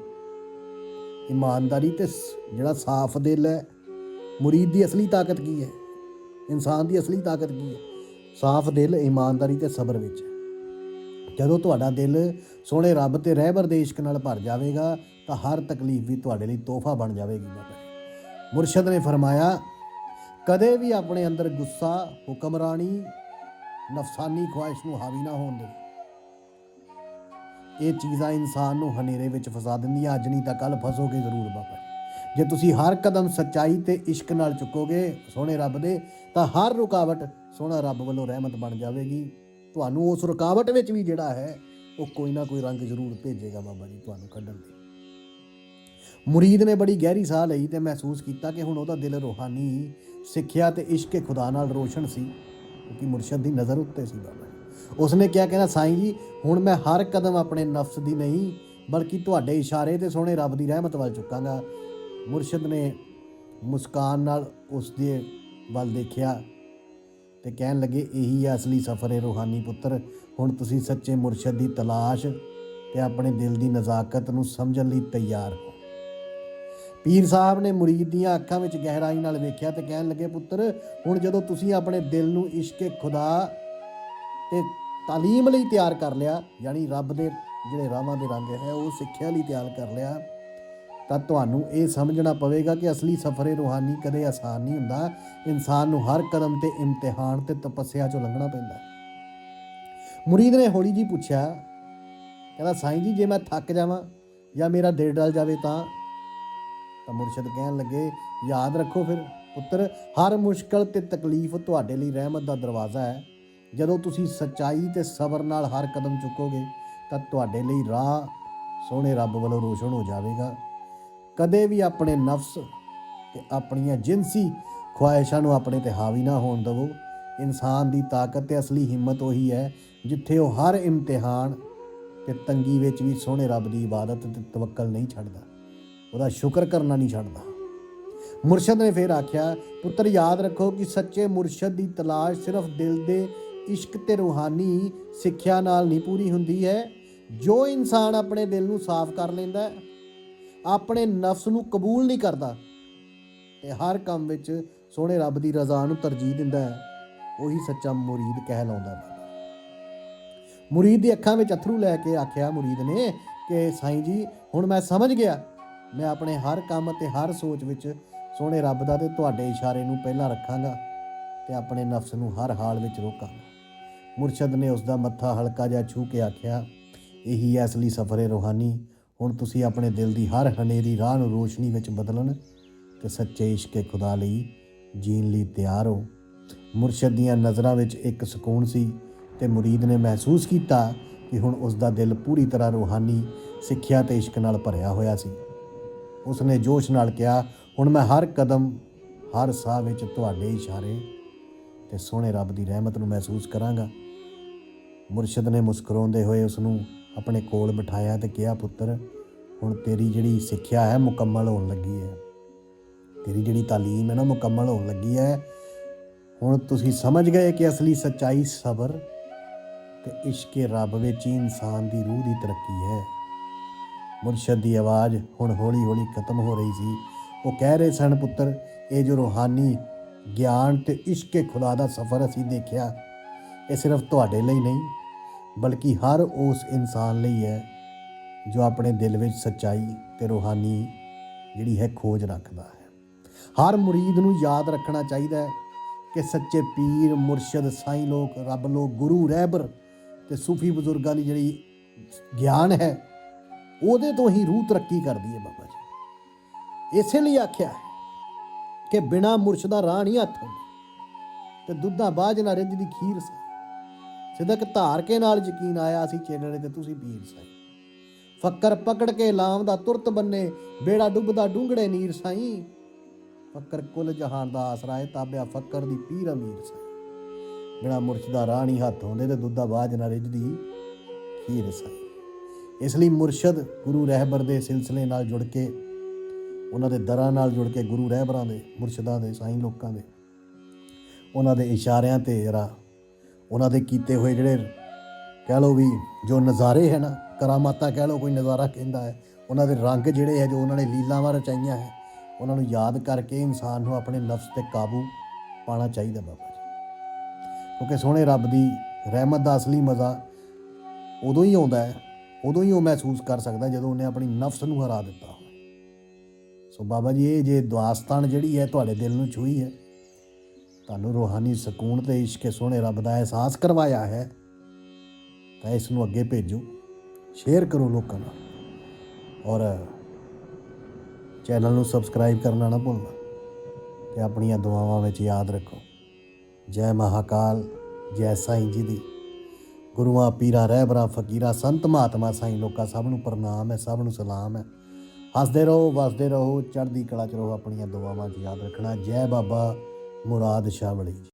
ਇਮਾਨਦਾਰੀ ਤੇ ਸ- ਜਿਹੜਾ ਸਾਫ਼ ਦਿਲ ਹੈ, ਮੁਰੀਦ ਦੀ ਅਸਲੀ ਤਾਕਤ ਕੀ ਹੈ? ਇਨਸਾਨ ਦੀ ਅਸਲੀ ਤਾਕਤ ਕੀ ਹੈ? ਸਾਫ਼ ਦਿਲ, ਇਮਾਨਦਾਰੀ ਤੇ ਸਬਰ ਵਿੱਚ ਹੈ। ਜਦੋਂ ਤੁਹਾਡਾ ਦਿਲ ਸੋਹਣੇ ਰੱਬ ਤੇ ਰਹਿਬਰ ਦੇ ਇਸ਼ਕ ਨਾਲ ਭਰ ਜਾਵੇਗਾ, ਤਾਂ ਹਰ ਤਕਲੀਫ ਵੀ ਤੁਹਾਡੇ ਲਈ ਤੋਹਫਾ ਬਣ ਜਾਵੇਗੀ ਬਾਬਾ ਮੁਰਸ਼ਦ ਨੇ ਫਰਮਾਇਆ, ਕਦੇ ਵੀ ਆਪਣੇ ਅੰਦਰ ਗੁੱਸਾ, ਹੁਕਮਰਾਨੀ, ਨਫਸਾਨੀ ਖੁਆਇਸ਼ ਨੂੰ ਹਾਵੀ ਨਾ ਹੋਣ ਦੇ ਇਹ ਚੀਜ਼ਾਂ ਇਨਸਾਨ ਨੂੰ ਹਨੇਰੇ ਵਿੱਚ ਫਸਾ ਦਿੰਦੀਆਂ। ਅੱਜ ਨਹੀਂ ਤਾਂ ਕੱਲ ਫਸੋਗੇ ਜ਼ਰੂਰ ਬਾਬਾ ਜੇ। ਤੁਸੀਂ ਹਰ ਕਦਮ ਸੱਚਾਈ ਤੇ ਇਸ਼ਕ ਨਾਲ ਚੁੱਕੋਗੇ ਸੋਹਣੇ ਰੱਬ ਦੇ, ਤਾਂ ਹਰ ਰੁਕਾਵਟ ਸੋਹਣਾ ਰੱਬ ਵੱਲੋਂ ਰਹਿਮਤ ਬਣ ਜਾਵੇਗੀ। ਤੁਹਾਨੂੰ ਉਸ ਰੁਕਾਵਟ ਵਿੱਚ ਵੀ ਜਿਹੜਾ ਹੈ, ਉਹ ਕੋਈ ਨਾ ਕੋਈ ਰੰਗ ਜ਼ਰੂਰ ਭੇਜੇਗਾ ਬਾਬਾ ਜੀ ਤੁਹਾਨੂੰ ਕੱਢਣ ਲਈ ਮੁਰੀਦ ਨੇ ਬੜੀ ਗਹਿਰੀ ਸਾਹ ਲਈ ਤੇ ਮਹਿਸੂਸ ਕੀਤਾ ਕਿ ਹੁਣ ਉਹਦਾ ਦਿਲ ਰੂਹਾਨੀ, ਸਿੱਖਿਆ ਤੇ ਇਸ਼ਕ ਖੁਦਾ ਨਾਲ ਰੋਸ਼ਨ ਸੀ, ਕਿਉਂਕਿ ਮੁਰਸ਼ਦ ਦੀ ਨਜ਼ਰ ਉੱਤੇ ਸੀ ਬਾਬਾ ਜੀ। ਉਸਨੇ ਕਿਹਾ, ਕਹਿੰਦਾ, ਸਾਈਂ ਜੀ, ਹੁਣ ਮੈਂ ਹਰ ਕਦਮ ਆਪਣੇ ਨਫਸ ਦੀ ਨਹੀਂ, ਬਲਕਿ ਤੁਹਾਡੇ ਇਸ਼ਾਰੇ ਤੇ ਸੋਹਣੇ ਰੱਬ ਦੀ ਰਹਿਮਤ ਵੱਲ ਚੁੱਕਾਂਗਾ ਮੁਰਸ਼ਦ ਨੇ ਮੁਸਕਾਨ ਨਾਲ ਉਸ ਦੇ ਵੱਲ ਦੇਖਿਆ ਤੇ ਕਹਿਣ ਲੱਗੇ, ਇਹੀ ਹੈ ਅਸਲੀ ਸਫ਼ਰ ਹੈ, ਰੂਹਾਨੀ ਪੁੱਤਰ। ਹੁਣ ਤੁਸੀਂ ਸੱਚੇ ਮੁਰਸ਼ਦ ਦੀ ਤਲਾਸ਼ ਤੇ ਆਪਣੇ ਦਿਲ ਦੀ ਨਜ਼ਾਕਤ ਨੂੰ ਸਮਝਣ ਲਈ ਤਿਆਰ ਹੋ। ਪੀਰ ਸਾਹਿਬ ਨੇ ਮੁਰੀਦ ਦੀਆਂ ਅੱਖਾਂ ਵਿੱਚ ਗਹਿਰਾਈ ਨਾਲ ਵੇਖਿਆ ਤੇ ਕਹਿਣ ਲੱਗੇ, ਪੁੱਤਰ, ਹੁਣ ਜਦੋਂ ਤੁਸੀਂ ਆਪਣੇ ਦਿਲ ਨੂੰ ਇਸ਼ਕੇ ਖੁਦਾ ਤੇ ਤਾਲੀਮ ਲਈ ਤਿਆਰ ਕਰ ਲਿਆ, ਯਾਨੀ ਰੱਬ ਦੇ ਜਿਹੜੇ ਰਾਹਾਂ ਦੇ ਰੰਗ ਹੈ, ਉਹ ਸਿੱਖਿਆ ਲਈ ਤਿਆਰ ਕਰ ਲਿਆ, ਤਾਂ ਤੁਹਾਨੂੰ ਇਹ ਸਮਝਣਾ ਪਵੇਗਾ ਕਿ ਅਸਲੀ ਸਫ਼ਰੇ ਰੂਹਾਨੀ ਕਦੇ ਆਸਾਨ ਨਹੀਂ ਹੁੰਦਾ। ਇਨਸਾਨ ਨੂੰ ਹਰ ਕਦਮ ਤੇ ਇਮਤਿਹਾਨ ਤੇ ਤਪੱਸਿਆ ਚੋਂ ਲੰਘਣਾ ਪੈਂਦਾ ਮੁਰੀਦ ਨੇ ਹੌਲੀ ਜੀ ਪੁੱਛਿਆ, ਕਹਿੰਦਾ, ਸਾਈਂ ਜੀ, ਜੇ ਮੈਂ ਥੱਕ ਜਾਵਾਂ ਜਾਂ ਮੇਰਾ ਦਿਲ ਡਲ ਜਾਵੇ ਤਾਂ? ਤਾਂ ਮੁਰਸ਼ਿਦ ਕਹਿਣ ਲੱਗੇ, ਯਾਦ ਰੱਖੋ ਫਿਰ, ਪੁੱਤਰ, ਹਰ ਮੁਸ਼ਕਲ ਤੇ ਤਕਲੀਫ ਤੁਹਾਡੇ ਲਈ ਰਹਿਮਤ ਦਾ ਦਰਵਾਜ਼ਾ ਹੈ। ਜਦੋਂ ਤੁਸੀਂ ਸੱਚਾਈ ਤੇ ਸਬਰ ਨਾਲ ਹਰ ਕਦਮ ਚੁੱਕੋਗੇ, ਤਾਂ ਤੁਹਾਡੇ ਲਈ ਰਾਹ ਸੋਹਣੇ ਰੱਬ ਵੱਲੋਂ ਰੋਸ਼ਨ ਹੋ ਜਾਵੇਗਾ। ਕਦੇ ਵੀ ਆਪਣੇ ਨਫਸ ਤੇ ਆਪਣੀਆਂ ਜਿਨਸੀ ਖੁਆਇਸ਼ਾਂ ਨੂੰ ਆਪਣੇ ਤੇ ਹਾਵੀ ਨਾ ਹੋਣ ਦਿਵੋ। ਇਨਸਾਨ ਦੀ ਤਾਕਤ ਤੇ ਅਸਲੀ ਹਿੰਮਤ ਉਹੀ ਹੈ, ਜਿੱਥੇ ਉਹ ਹਰ ਇਮਤਿਹਾਨ ਤੇ ਤੰਗੀ ਵਿੱਚ ਵੀ ਸੋਹਣੇ ਰੱਬ ਦੀ ਇਬਾਦਤ ਤੇ ਤਵੱਕਲ ਨਹੀਂ ਛੱਡਦਾ। ਉਹਦਾ ਸ਼ੁਕਰ ਕਰਨਾ ਨਹੀਂ ਛੱਡਦਾ। ਮੁਰਸ਼ਦ ਨੇ ਫਿਰ ਆਖਿਆ, ਪੁੱਤਰ, ਯਾਦ ਰੱਖੋ ਕਿ ਸੱਚੇ ਮੁਰਸ਼ਦ ਦੀ ਤਲਾਸ਼ ਸਿਰਫ ਦਿਲ ਦੇ ਇਸ਼ਕ ਤੇ ਰੂਹਾਨੀ ਸਿੱਖਿਆ ਨਾਲ ਨਹੀਂ ਪੂਰੀ ਹੁੰਦੀ ਹੈ। ਜੋ ਇਨਸਾਨ ਆਪਣੇ ਦਿਲ ਨੂੰ ਸਾਫ਼ ਕਰ ਲੈਂਦਾ ਹੈ, ਆਪਣੇ ਨਫਸ ਨੂੰ ਕਬੂਲ ਨਹੀਂ ਕਰਦਾ, ਤੇ ਹਰ ਕੰਮ ਵਿੱਚ ਸੋਹਣੇ ਰੱਬ ਦੀ ਰਜ਼ਾ ਨੂੰ ਤਰਜੀਹ ਦਿੰਦਾ ਹੈ, ਉਹੀ ਸੱਚਾ ਮੁਰੀਦ ਕਹਿਲਾਉਂਦਾ ਹੈ। ਮੁਰੀਦ ਦੀ ਅੱਖਾਂ ਵਿੱਚ ਅਥਰੂ ਲੈ ਕੇ ਆਖਿਆ ਮੁਰੀਦ ਨੇ ਕਿ, ਸਾਈਂ ਜੀ, ਹੁਣ ਮੈਂ ਸਮਝ ਗਿਆ, ਮੈਂ ਆਪਣੇ ਹਰ ਕੰਮ ਤੇ ਹਰ ਸੋਚ ਵਿੱਚ ਸੋਹਣੇ ਰੱਬ ਦਾ ਤੇ ਤੁਹਾਡੇ ਇਸ਼ਾਰੇ ਨੂੰ ਪਹਿਲਾਂ ਰੱਖਾਂਗਾ ਤੇ ਆਪਣੇ ਨਫਸ ਨੂੰ ਹਰ ਹਾਲ ਵਿੱਚ ਰੋਕਾਂਗਾ। ਮੁਰਸ਼ਦ ਨੇ ਉਸ ਦਾ ਮੱਥਾ ਹਲਕਾ ਜਿਹਾ ਛੂ ਕੇ ਆਖਿਆ, ਇਹੀ ਹੈ ਅਸਲੀ ਸਫ਼ਰ ਰੂਹਾਨੀ, ਹੁਣ ਤੁਸੀਂ ਆਪਣੇ ਦਿਲ ਦੀ ਹਰ ਹਨੇਰੀ ਰਾਹ ਨੂੰ ਰੋਸ਼ਨੀ ਵਿੱਚ ਬਦਲਣ ਤੇ ਸੱਚੇ ਇਸ਼ਕੇ ਖੁਦਾ ਲਈ ਜੀਣ ਲਈ ਤਿਆਰ ਹੋ। ਮੁਰਸ਼ਦ ਦੀਆਂ ਨਜ਼ਰਾਂ ਵਿੱਚ ਇੱਕ ਸਕੂਨ ਸੀ ਤੇ ਮੁਰੀਦ ਨੇ ਮਹਿਸੂਸ ਕੀਤਾ ਕਿ ਹੁਣ ਉਸ ਦਾ ਦਿਲ ਪੂਰੀ ਤਰ੍ਹਾਂ ਰੂਹਾਨੀ, ਸਿੱਖਿਆ ਤੇ ਇਸ਼ਕ ਨਾਲ ਭਰਿਆ ਹੋਇਆ ਸੀ। ਉਸ ਨੇ ਜੋਸ਼ ਨਾਲ ਕਿਹਾ, ਹੁਣ ਮੈਂ ਹਰ ਕਦਮ, ਹਰ ਸਾਹ ਵਿੱਚ ਤੁਹਾਡੇ ਇਸ਼ਾਰੇ ਤੇ ਸੋਹਣੇ ਰੱਬ ਦੀ ਰਹਿਮਤ ਨੂੰ ਮਹਿਸੂਸ ਕਰਾਂਗਾ। ਮੁਰਸ਼ਿਦ ਨੇ ਮੁਸਕਰਾਉਂਦੇ ਹੋਏ ਉਸ ਨੂੰ ਆਪਣੇ ਕੋਲ ਬਿਠਾਇਆ ਤੇ ਕਿਹਾ, ਪੁੱਤਰ, ਹੁਣ ਤੇਰੀ ਜਿਹੜੀ ਸਿੱਖਿਆ ਹੈ, ਮੁਕੰਮਲ ਹੋਣ ਲੱਗੀ ਹੈ। ਤੇਰੀ ਜਿਹੜੀ ਤਾਲੀਮ ਹੈ ਨਾ, ਮੁਕੰਮਲ ਹੋਣ ਲੱਗੀ ਹੈ। ਹੁਣ ਤੁਸੀਂ ਸਮਝ ਗਏ ਕਿ ਅਸਲੀ ਸੱਚਾਈ ਸਬਰ ਤੇ ਇਸ਼ਕੇ ਰੱਬ ਵਿੱਚ ਹੀ ਇਨਸਾਨ ਦੀ ਰੂਹ ਦੀ ਤਰੱਕੀ ਹੈ। ਮੁਰਸ਼ਦ ਦੀ ਆਵਾਜ਼ ਹੁਣ ਹੌਲੀ-ਹੌਲੀ ਖਤਮ ਹੋ ਰਹੀ ਸੀ। ਉਹ ਕਹਿ ਰਹੇ ਸਨ, ਪੁੱਤਰ, ਇਹ ਜੋ ਰੂਹਾਨੀ ਗਿਆਨ ਤੇ ਇਸ਼ਕੇ ਖੁਦਾ ਦਾ ਸਫ਼ਰ ਅਸੀਂ ਦੇਖਿਆ, ਇਹ ਸਿਰਫ ਤੁਹਾਡੇ ਲਈ ਨਹੀਂ ਬਲਕਿ ਹਰ ਉਸ ਇਨਸਾਨ ਲਈ ਹੈ ਜੋ ਆਪਣੇ ਦਿਲ ਵਿੱਚ ਸੱਚਾਈ ਤੇ ਰੂਹਾਨੀ ਜਿਹੜੀ ਹੈ ਖੋਜ ਰੱਖਦਾ ਹੈ। ਹਰ ਮੁਰੀਦ ਨੂੰ ਯਾਦ ਰੱਖਣਾ ਚਾਹੀਦਾ ਹੈ ਕਿ ਸੱਚੇ ਪੀਰ, ਮੁਰਸ਼ਿਦ, ਸਾਈਂ ਲੋਕ, ਰੱਬ ਲੋਕ, ਗੁਰੂ, ਰਹਿਬਰ ਤੇ ਸੂਫੀ ਬਜ਼ੁਰਗਾਂ ਦੀ ਜਿਹੜੀ ਗਿਆਨ ਹੈ, ਉਹਦੇ ਤੋਂ ਹੀ ਰੂਹ ਤਰੱਕੀ ਕਰਦੀ ਹੈ ਬਾਬਾ ਜੀ। ਇਸੇ ਲਈ ਆਖਿਆ ਹੈ ਕਿ ਬਿਨਾ ਮੁਰਸ਼ਦਾ ਰਾਹ ਨਹੀਂ ਹੱਥ ਹੁੰਦੀ ਤੇ ਦੁੱਧਾਂ ਬਾਝ ਨਾ ਰਿੱਝਦੀ ਖੀਰ ਸੀ। ਸਿਦਕ ਧਾਰ ਕੇ ਨਾਲ ਯਕੀਨ ਆਇਆ ਅਸੀਂ ਚੇਲੜੇ ਤੇ ਤੁਸੀਂ ਪੀਰ ਸਾਈ। ਫੱਕਰ ਪਕੜ ਕੇ ਲਾਮ ਦਾ ਤੁਰਤ ਬੰਨੇ, ਬੇੜਾ ਡੁੱਬਦਾ ਡੂੰਗੜੇ ਨੀਰ ਸਾਈ। ਫੱਕਰ ਕੁੱਲ ਜਹਾਨ ਦਾ ਆਸਰਾ ਹੈ, ਤਾਬਿਆ ਫੱਕਰ ਦੀ ਪੀਰ ਅਮੀਰ ਸਾਈ। ਬਿਨਾ ਮੁਰਸ਼ਦਾ ਰਾਹ ਹੱਥ ਹੁੰਦੇ ਤੇ ਦੁੱਧਾਂ ਬਾਝ ਨਾ ਰਿੱਝਦੀ ਖੀਰ ਸਾਈ। ਇਸ ਲਈ ਮੁਰਸ਼ਦ ਗੁਰੂ ਰਹਿਬਰ ਦੇ ਸਿਲਸਿਲੇ ਨਾਲ ਜੁੜ ਕੇ, ਉਹਨਾਂ ਦੇ ਦਰਾਂ ਨਾਲ ਜੁੜ ਕੇ ਗੁਰੂ ਰਹਿਬਰਾਂ ਦੇ, ਮੁਰਸ਼ਿਦਾਂ ਦੇ, ਸਾਈਂ ਲੋਕਾਂ ਦੇ, ਉਹਨਾਂ ਦੇ ਇਸ਼ਾਰਿਆਂ ਤੇ ਜਰਾ ਉਹਨਾਂ ਦੇ ਕੀਤੇ ਹੋਏ ਜਿਹੜੇ ਕਹਿ ਲਓ ਵੀ ਜੋ ਨਜ਼ਾਰੇ ਹੈ ਨਾ, ਕਰਾਮਾਤਾ ਕਹਿ ਲਓ ਕੋਈ ਨਜ਼ਾਰਾ ਕਹਿੰਦਾ ਹੈ, ਉਹਨਾਂ ਦੇ ਰੰਗ ਜਿਹੜੇ ਹੈ ਜੋ ਉਹਨਾਂ ਨੇ ਲੀਲਾਵਾਂ ਰਚਾਈਆਂ ਹੈ, ਉਹਨਾਂ ਨੂੰ ਯਾਦ ਕਰਕੇ ਇਨਸਾਨ ਨੂੰ ਆਪਣੇ ਨਫਸ ਤੇ ਕਾਬੂ ਪਾਣਾ ਚਾਹੀਦਾ ਬਾਬਾ ਜੀ। ਕਿਉਂਕਿ ਸੋਹਣੇ ਰੱਬ ਦੀ ਰਹਿਮਤ ਦਾ ਅਸਲੀ ਮਜ਼ਾ ਉਦੋਂ ਹੀ ਆਉਂਦਾ ਹੈ, ਉਦੋਂ ਹੀ ਉਹ ਮਹਿਸੂਸ ਕਰ ਸਕਦਾ ਜਦੋਂ ਉਹਨੇ ਆਪਣੀ ਨਫਸ ਨੂੰ ਹਰਾ ਦਿੱਤਾ ਹੋਵੇ। ਸੋ ਬਾਬਾ ਜੀ, ਇਹ ਜੇ ਦੁਆਸਤਾਨ ਜਿਹੜੀ ਹੈ ਤੁਹਾਡੇ ਦਿਲ ਨੂੰ ਛੂਹੀ ਹੈ ਤੁਹਾਨੂੰ ਰੂਹਾਨੀ ਸਕੂਨ ਤੇ ਇਸ਼ਕੇ ਸੋਹਣੇ ਰੱਬ ਦਾ ਅਹਿਸਾਸ ਕਰਵਾਇਆ ਹੈ, ਤਾਂ ਇਸ ਨੂੰ ਅੱਗੇ ਭੇਜੋ ਸ਼ੇਅਰ ਕਰੋ ਲੋਕਾਂ ਨਾਲ। ਔਰ ਚੈਨਲ ਨੂੰ ਸਬਸਕ੍ਰਾਈਬ ਕਰਨਾ ਨਾ ਭੁੱਲਣਾ ਤੇ ਆਪਣੀਆਂ ਦੁਆਵਾਂ ਵਿੱਚ ਯਾਦ ਰੱਖੋ। ਜੈ ਮਹਾਕਾਲ, ਜੈ ਸਾਈਂ ਜੀ ਦੀ। ਗੁਰੂਆਂ, ਪੀਰਾਂ ਰਹਿਬਰਾਂ ਫਕੀਰਾਂ, ਸੰਤ ਮਹਾਤਮਾ ਸਾਈਂ ਲੋਕਾਂ, ਸਭ ਨੂੰ ਪ੍ਰਣਾਮ ਹੈ, ਸਭ ਨੂੰ ਸਲਾਮ ਹੈ। ਹੱਸਦੇ ਰਹੋ, ਵਸਦੇ ਰਹੋ, ਚੜ੍ਹਦੀ ਕਲਾ ਚ ਰਹੋ, ਆਪਣੀਆਂ ਦੁਆਵਾਂ 'ਚ ਯਾਦ ਰੱਖਣਾ। ਜੈ ਬਾਬਾ ਮੁਰਾਦ ਸ਼ਾਹ ਵਲੀ ਜੀ।